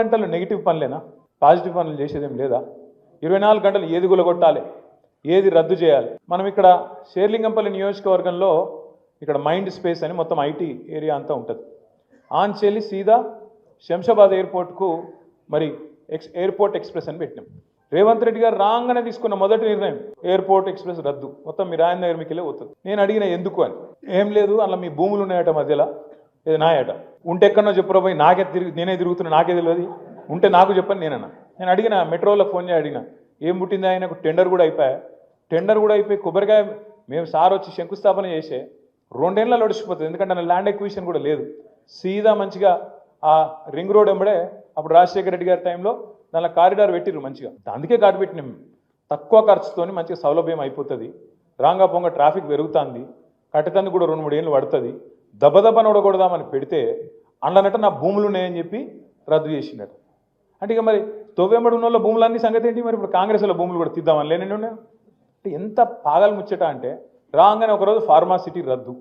గంటలు negative పనులేనా? Positive పనులు చేసేదేం లేదా? ఇరవై నాలుగు గంటలు ఏది గులగొట్టాలి? ఏది రద్దు చేయాలి? మనం ఇక్కడ షేర్లింగంపల్లి నియోజకవర్గంలో ఇక్కడ మైండ్ స్పేస్ అని మొత్తం ఐటీ ఏరియా అంతా ఉంటుంది. ఆంచెల్లి సీదా శంషాబాద్ ఎయిర్పోర్ట్కు మరి ఎక్స్ ఎయిర్పోర్ట్ ఎక్స్ప్రెస్ అని పెట్టినాం. రేవంత్ రెడ్డి గారు రాగానే తీసుకున్న మొదటి నిర్ణయం ఎయిర్పోర్ట్ ఎక్స్ప్రెస్ రద్దు. మొత్తం మీరు ఆయన దగ్గర మీకు పోతుంది నేను అడిగిన ఎందుకు అని. ఏం లేదు అలా మీ భూములు ఉన్నాయట మధ్యలో. ఇది నాయట ఉంటే ఎక్కడో చెప్పురా పోయి నాకే తిరిగి నేనే తిరుగుతున్నా నాకే తెలియదు. ఉంటే నాకు చెప్పని నేనన్నా. నేను అడిగిన మెట్రోలో ఫోన్ చేసి అడిగిన. ఏం పుట్టింది ఆయనకు టెండర్ కూడా అయిపోయా? టెండర్ కూడా అయిపోయి కొబ్బరికాయ మేము సార్ వచ్చి శంకుస్థాపన చేసే రెండేళ్ళలో నడిచిపోతుంది ఎందుకంటే నా ల్యాండ్ ఎక్విషన్ కూడా లేదు. సీదా మంచిగా ఆ రింగ్ రోడ్ ఎంబడే అప్పుడు రాజశేఖర రెడ్డి గారి టైంలో దానిలో కారిడార్ పెట్టిర్రు మంచిగా. అందుకే కాటు పెట్టినాం తక్కువ ఖర్చుతోని మంచిగా సౌలభ్యం అయిపోతుంది. రాంగా పొంగ ట్రాఫిక్ పెరుగుతుంది కట్టతందుకు కూడా రెండు మూడు ఏళ్ళు పడుతుంది. దెబ్బదెబ్బ నొడగొడదామని పెడితే అండనట నా భూములు ఉన్నాయని చెప్పి రద్దు చేసిండట. అంటే ఇక మరి తొవ్వెంబడి ఉన్న వాళ్ళ భూములన్నీ సంగతి ఏంటి? మరి ఇప్పుడు కాంగ్రెస్లో భూములు కూడా తీద్దామని లేనండి ఉన్నాయి? అంటే ఎంత పాగలు ముచ్చట అంటే రాగానే ఒకరోజు ఫార్మాసిటీ రద్దు.